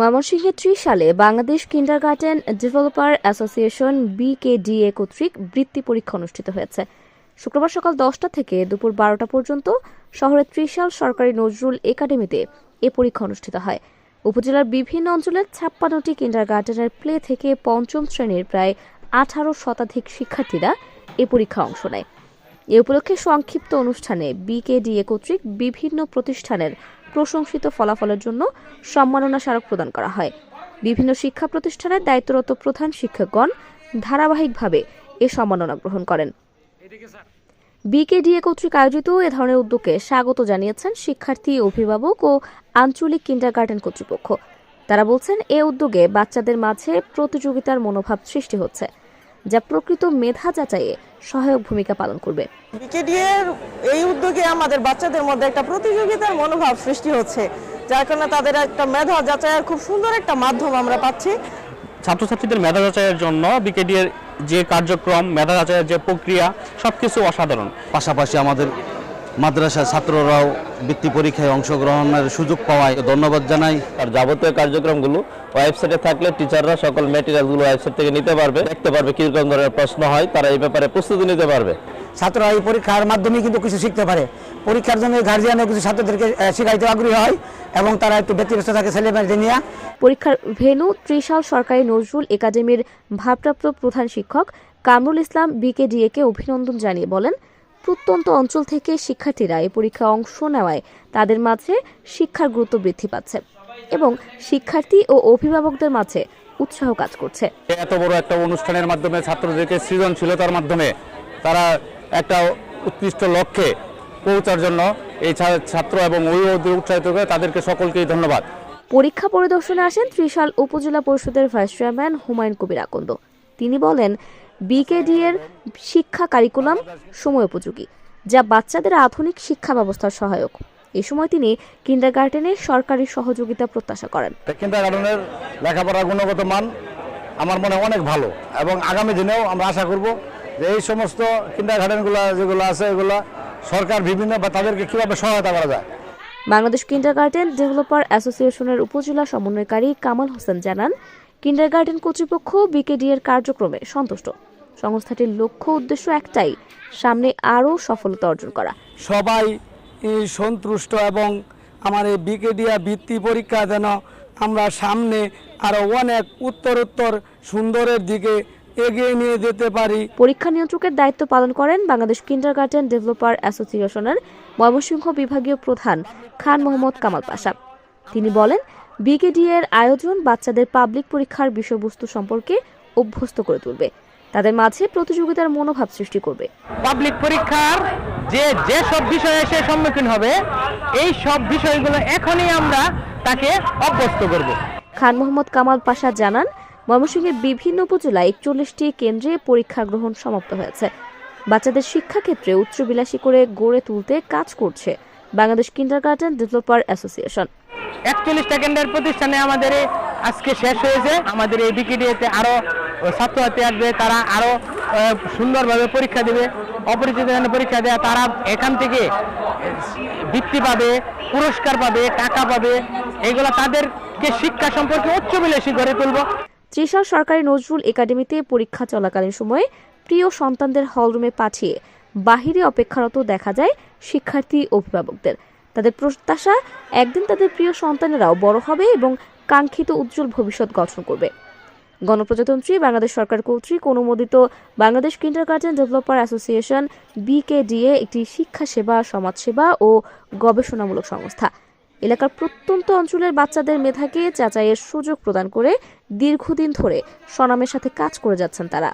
ময়মনসিংহে ত্রিশ সালে Bangladesh kindergarten developer association BKDA কর্তৃক বৃত্তি পরীক্ষা অনুষ্ঠিত হয়েছে। শুক্রবার সকাল দশটা থেকে দুপুর বারোটা পর্যন্ত শহরের ত্রিশাল সরকারি নজরুল একাডেমিতে এ পরীক্ষা অনুষ্ঠিত হয়। উপজেলার বিভিন্ন অঞ্চলের ছাপ্পান্নটি কিন্ডারগার্টেনের প্লে থেকে পঞ্চম শ্রেণির প্রায় আঠারো শতাধিক শিক্ষার্থীরা এ পরীক্ষা অংশ নেয়। এ উপলক্ষে সংক্ষিপ্ত অনুষ্ঠানে বিকেডিএ কর্তৃক বিভিন্ন প্রতিষ্ঠানের প্রশংসিত ফলাফলের জন্য সম্মাননা স্মারক প্রদান করা হয়। বিভিন্ন শিক্ষা প্রতিষ্ঠানের দায়িত্বরত প্রধান শিক্ষকগণ ধারাবাহিকভাবে এ সম্মাননা গ্রহণ করেন। বিকেডিএ কর্তৃক আয়োজিত এ ধরনের উদ্যোগকে স্বাগত জানিয়েছেন শিক্ষার্থী, অভিভাবক ও আঞ্চলিক কিন্ডারগার্টেন কর্তৃপক্ষ। তারা বলছেন, এ উদ্যোগে বাচ্চাদের মাঝে প্রতিযোগিতার মনোভাব সৃষ্টি হচ্ছে। যা প্রকৃত মেধা যাচাইয়ে সহায়ক ভূমিকা পালন করবে। বিকেডিএর এই উদ্যোগে আমাদের বাচ্চাদের মধ্যে একটা প্রতিযোগিতার মনোভাব সৃষ্টি হচ্ছে যার কারণে তাদের একটা মেধা যাচাইয়ের খুব সুন্দর একটা মাধ্যম আমরা পাচ্ছি। ছাত্রছাত্রীদের মেধা যাচাইয়ের জন্য বিকেডিএর যে কার্যক্রম মেধা যাচাইয়ের যে প্রক্রিয়া সবকিছু অসাধারণ। পাশাপাশি আমাদের মাদ্রাসার ছাত্ররাও বৃত্তি পরীক্ষায় অংশগ্রহণের সুযোগ পাওয়ায় ধন্যবাদ জানাই। আর যাবতীয় কার্যক্রমগুলো ওয়েবসাইটে থাকলে টিচাররা সকল ম্যাটেরিয়ালগুলো ওয়েবসাইট থেকে নিতে পারবে দেখতে পারবে কীরকম ধরনের প্রশ্ন হয় তারা এই ব্যাপারে প্রস্তুতি নিতে পারবে। ছাত্ররা এই পরীক্ষার মাধ্যমে কিন্তু কিছু শিখতে পারে। পরীক্ষার জন্য গার্জিয়ানও কিছু ছাত্রদেরকে শিখাইতে আগ্রহী হয় এবং তারা একটু ব্যতিব্যস্ত থাকে ছেলেমেয়েদের নিয়ে। পরীক্ষার ভেন্যু ত্রিশাল সরকারি নজরুল একাডেমির ভারপ্রাপ্ত প্রধান শিক্ষক কামরুল ইসলাম বিকেডিএকে অভিনন্দন জানিয়ে বলেন প্রত্যন্ত অঞ্চল থেকে শিক্ষার্থীরা এই পরীক্ষায় অংশ নেওয়ায় তাদের মাঝে শিক্ষার গুরুত্ব বৃদ্ধি পাচ্ছে এবং শিক্ষার্থী ও অভিভাবকদের মাঝে উৎসাহ কাজ করছে। এত বড় একটা অনুষ্ঠানের মাধ্যমে ছাত্রদেরকে সৃজনশীলতার মাধ্যমে তারা একটা উৎকৃষ্ট লক্ষ্যে পৌঁছার জন্য এই ছাত্র এবং অভিভাবকদের উৎসাহিত করে তাদেরকে সকলকেই ধন্যবাদ। পরীক্ষা পরিদর্শনে আসেন ত্রিশাল উপজেলা পরিষদের ভাইস চেয়ারম্যান হুমায়ুন কবির আকন্দ। তিনি বলেন বিকেডি এর শিক্ষা কারিকুলাম সময় উপযোগী যা বাচ্চাদের আধুনিক শিক্ষা ব্যবস্থার সহায়ক। এ সময় তিনি কিন্ডারগার্টেনের সরকারি সহযোগিতা প্রত্যাশা করেন। কিন্ডারগার্টেনের লেখাপড়ার গুণগত মান আমার মনে অনেক ভালো এবং আগামী দিনেও আমরা আশা করব যে এই সমস্ত কিন্ডারগার্টেনগুলো যেগুলো আছে এগুলো সরকার বিভিন্ন বা তাদেরকে কীভাবে সহায়তা করা যায়। বাংলাদেশ কিন্ডারগার্টেন ডেভেলপার অ্যাসোসিয়েশনের উপজেলা সমন্বয়কারী কামাল হোসেন জানান কিন্ডারগার্টেন কর্তৃপক্ষ বিকেডি এর কার্যক্রমে সন্তুষ্ট। সংস্থাটির লক্ষ্য উদ্দেশ্য একটাই সামনে আরও সফলতা অর্জন করা। সবাই সন্তুষ্ট এবং আমার এই বিকেডিয়া বৃত্তি পরীক্ষা যেন আমরা সামনে আরও অনেক উত্তরোত্তর সুন্দরের দিকে এগিয়ে নিয়ে যেতে পারি। পরীক্ষা নিয়ন্ত্রকের দায়িত্ব পালন করেন বাংলাদেশ কিন্ডারগার্টেন ডেভেলপার অ্যাসোসিয়েশনের ময়মনসিংহ বিভাগীয় প্রধান খান মোহাম্মদ কামাল পাশা। তিনি বলেন বিকেডিএর আয়োজন বাচ্চাদের পাবলিক পরীক্ষার বিষয়বস্তু সম্পর্কে অভ্যস্ত করে তুলবে। তাদের মাঝে প্রতিযোগিতার মনোভাব সৃষ্টি করবে। পাবলিক পরীক্ষার যে যে সব বিষয়ে সে সম্মুখীন হবে এই সব বিষয়গুলো এখনই আমরা তাকে অভ্যস্ত করব। খান মোহাম্মদ কামাল পাশা জানান ময়মনসিংহের বিভিন্ন উপজেলায় একচল্লিশটি কেন্দ্রে পরীক্ষা গ্রহণ সমাপ্ত হয়েছে। বাচ্চাদের শিক্ষাক্ষেত্রে উচ্চবিলাসী করে গড়ে তুলতে কাজ করছে বাংলাদেশ কিন্ডারগার্টেন ডেভেলপার অ্যাসোসিয়েশন। একচল্লিশ সেকেন্ডের প্রতিষ্ঠানে আমাদের আজকে শেষ হয়েছে। আমাদের এই বিকেডিএতে আরও ছাত্রছাত্রী আসবে তারা আরও আহ, সুন্দরভাবে পরীক্ষা দেবে। অপরিচিত পরীক্ষা দেয় তারা এখান থেকে বৃত্তি পাবে পুরস্কার পাবে টাকা পাবে। এগুলো তাদেরকে শিক্ষা সম্পর্কে উচ্চবিলাসী করে তুলব। ত্রিশাল সরকারি নজরুল একাডেমিতে পরীক্ষা চলাকালীন সময়ে প্রিয় সন্তানদের হলরুমে পাঠিয়ে বাহিরে অপেক্ষারত দেখা যায় শিক্ষার্থী অভিভাবকদের। তাদের প্রত্যাশা একদিন তাদের প্রিয় সন্তানেরাও বড় হবে এবং কাঙ্ক্ষিত উজ্জ্বল ভবিষ্যৎ গঠন করবে। গণপ্রজাতন্ত্রী বাংলাদেশ সরকার কর্তৃক অনুমোদিত Bangladesh kindergarten developer association BKDA একটি শিক্ষা সেবা সমাজসেবা ও গবেষণামূলক সংস্থা। এলাকার প্রত্যন্ত অঞ্চলের বাচ্চাদের মেধাকে চাচাইয়ের সুযোগ প্রদান করে দীর্ঘদিন ধরে স্বনামের সাথে কাজ করে যাচ্ছেন তারা।